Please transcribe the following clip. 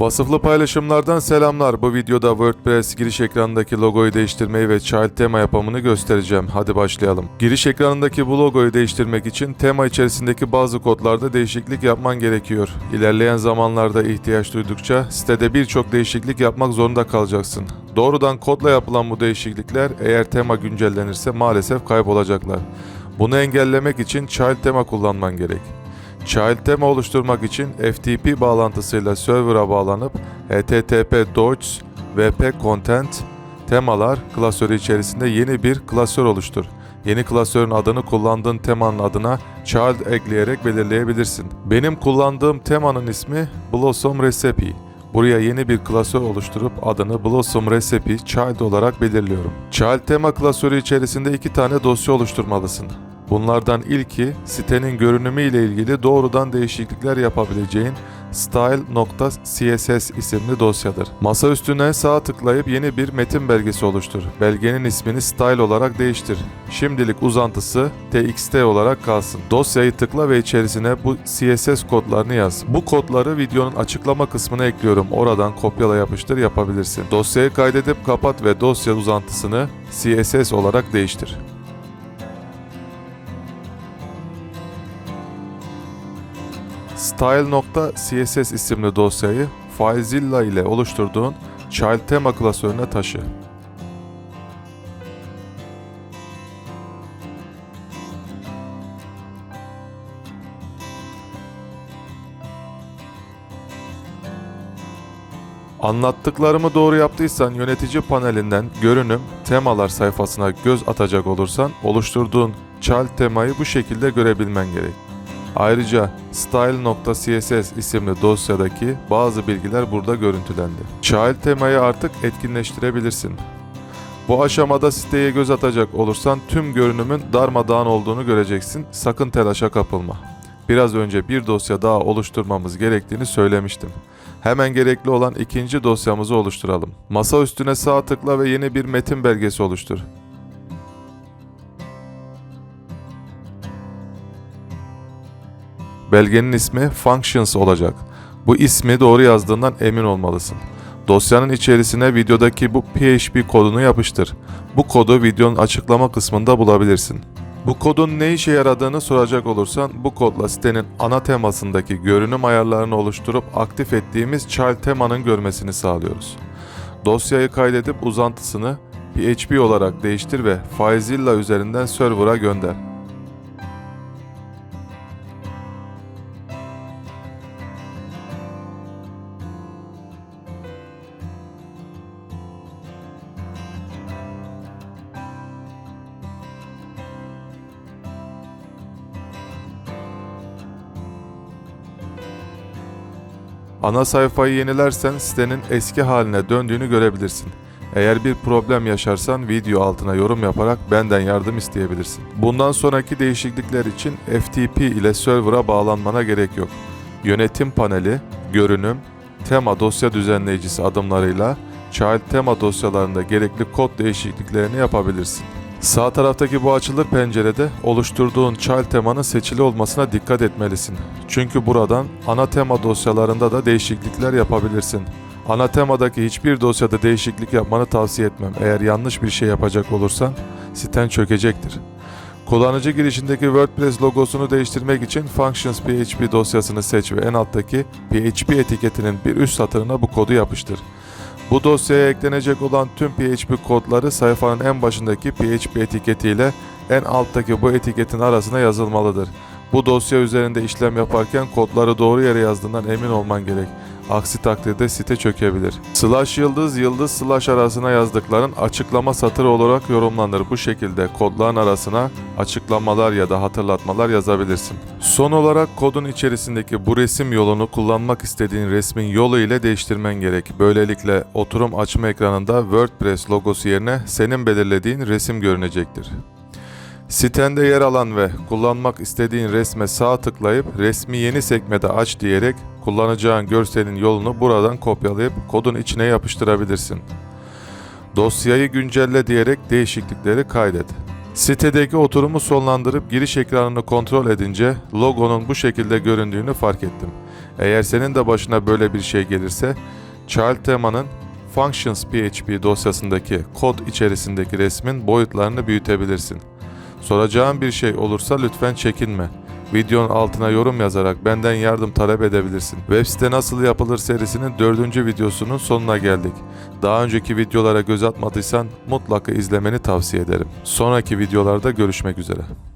Vasıflı paylaşımlardan selamlar. Bu videoda WordPress giriş ekranındaki logoyu değiştirmeyi ve child tema yapımını göstereceğim. Hadi başlayalım. Giriş ekranındaki bu logoyu değiştirmek için tema içerisindeki bazı kodlarda değişiklik yapman gerekiyor. İlerleyen zamanlarda ihtiyaç duydukça sitede birçok değişiklik yapmak zorunda kalacaksın. Doğrudan kodla yapılan bu değişiklikler eğer tema güncellenirse maalesef kaybolacaklar. Bunu engellemek için child tema kullanman gerek. Child tema oluşturmak için FTP bağlantısıyla server'a bağlanıp HTTP docs wp content temalar klasörü içerisinde yeni bir klasör oluştur. Yeni klasörün adını kullandığın temanın adına child ekleyerek belirleyebilirsin. Benim kullandığım temanın ismi Blossom Recipe. Buraya yeni bir klasör oluşturup adını Blossom Recipe Child olarak belirliyorum. Child tema klasörü içerisinde iki tane dosya oluşturmalısın. Bunlardan ilki sitenin görünümü ile ilgili doğrudan değişiklikler yapabileceğin style.css isimli dosyadır. Masa üstüne sağ tıklayıp yeni bir metin belgesi oluştur. Belgenin ismini style olarak değiştir. Şimdilik uzantısı txt olarak kalsın. Dosyayı tıkla ve içerisine bu CSS kodlarını yaz. Bu kodları videonun açıklama kısmına ekliyorum. Oradan kopyala yapıştır yapabilirsin. Dosyayı kaydedip kapat ve dosya uzantısını CSS olarak değiştir. Style.css isimli dosyayı FileZilla ile oluşturduğun child tema klasörüne taşı. Anlattıklarımı doğru yaptıysan yönetici panelinden görünüm, temalar sayfasına göz atacak olursan oluşturduğun child temayı bu şekilde görebilmen gerek. Ayrıca style.css isimli dosyadaki bazı bilgiler burada görüntülendi. Child temayı artık etkinleştirebilirsin. Bu aşamada siteye göz atacak olursan tüm görünümün darmadağın olduğunu göreceksin. Sakın telaşa kapılma. Biraz önce bir dosya daha oluşturmamız gerektiğini söylemiştim. Hemen gerekli olan ikinci dosyamızı oluşturalım. Masa üstüne sağ tıkla ve yeni bir metin belgesi oluştur. Belgenin ismi Functions olacak. Bu ismi doğru yazdığından emin olmalısın. Dosyanın içerisine videodaki bu PHP kodunu yapıştır. Bu kodu videonun açıklama kısmında bulabilirsin. Bu kodun ne işe yaradığını soracak olursan bu kodla sitenin ana temasındaki görünüm ayarlarını oluşturup aktif ettiğimiz child temanın görmesini sağlıyoruz. Dosyayı kaydedip uzantısını PHP olarak değiştir ve FileZilla üzerinden server'a gönder. Ana sayfayı yenilersen sitenin eski haline döndüğünü görebilirsin. Eğer bir problem yaşarsan video altına yorum yaparak benden yardım isteyebilirsin. Bundan sonraki değişiklikler için FTP ile server'a bağlanmana gerek yok. Yönetim paneli, görünüm, tema dosya düzenleyicisi adımlarıyla child tema dosyalarında gerekli kod değişikliklerini yapabilirsin. Sağ taraftaki bu açılır pencerede oluşturduğun child temanın seçili olmasına dikkat etmelisin. Çünkü buradan ana tema dosyalarında da değişiklikler yapabilirsin. Ana temadaki hiçbir dosyada değişiklik yapmanı tavsiye etmem. Eğer yanlış bir şey yapacak olursan siten çökecektir. Kullanıcı girişindeki WordPress logosunu değiştirmek için Functions PHP dosyasını seç ve en alttaki PHP etiketinin bir üst satırına bu kodu yapıştır. Bu dosyaya eklenecek olan tüm PHP kodları sayfanın en başındaki PHP etiketiyle en alttaki bu etiketin arasına yazılmalıdır. Bu dosya üzerinde işlem yaparken kodları doğru yere yazdığından emin olman gerek. Aksi takdirde site çökebilir. Slash yıldız yıldız slash arasına yazdıkların açıklama satırı olarak yorumlanır. Bu şekilde kodların arasına açıklamalar ya da hatırlatmalar yazabilirsin. Son olarak kodun içerisindeki bu resim yolunu kullanmak istediğin resmin yolu ile değiştirmen gerek. Böylelikle oturum açma ekranında WordPress logosu yerine senin belirlediğin resim görünecektir. Sitende yer alan ve kullanmak istediğin resme sağ tıklayıp resmi yeni sekmede aç diyerek kullanacağın görselin yolunu buradan kopyalayıp kodun içine yapıştırabilirsin. Dosyayı güncelle diyerek değişiklikleri kaydet. Sitedeki oturumu sonlandırıp giriş ekranını kontrol edince logonun bu şekilde göründüğünü fark ettim. Eğer senin de başına böyle bir şey gelirse, Child temanın Functions PHP dosyasındaki kod içerisindeki resmin boyutlarını büyütebilirsin. Soracağın bir şey olursa lütfen çekinme. Videonun altına yorum yazarak benden yardım talep edebilirsin. Web site nasıl yapılır serisinin dördüncü videosunun sonuna geldik. Daha önceki videolara göz atmadıysan mutlaka izlemeni tavsiye ederim. Sonraki videolarda görüşmek üzere.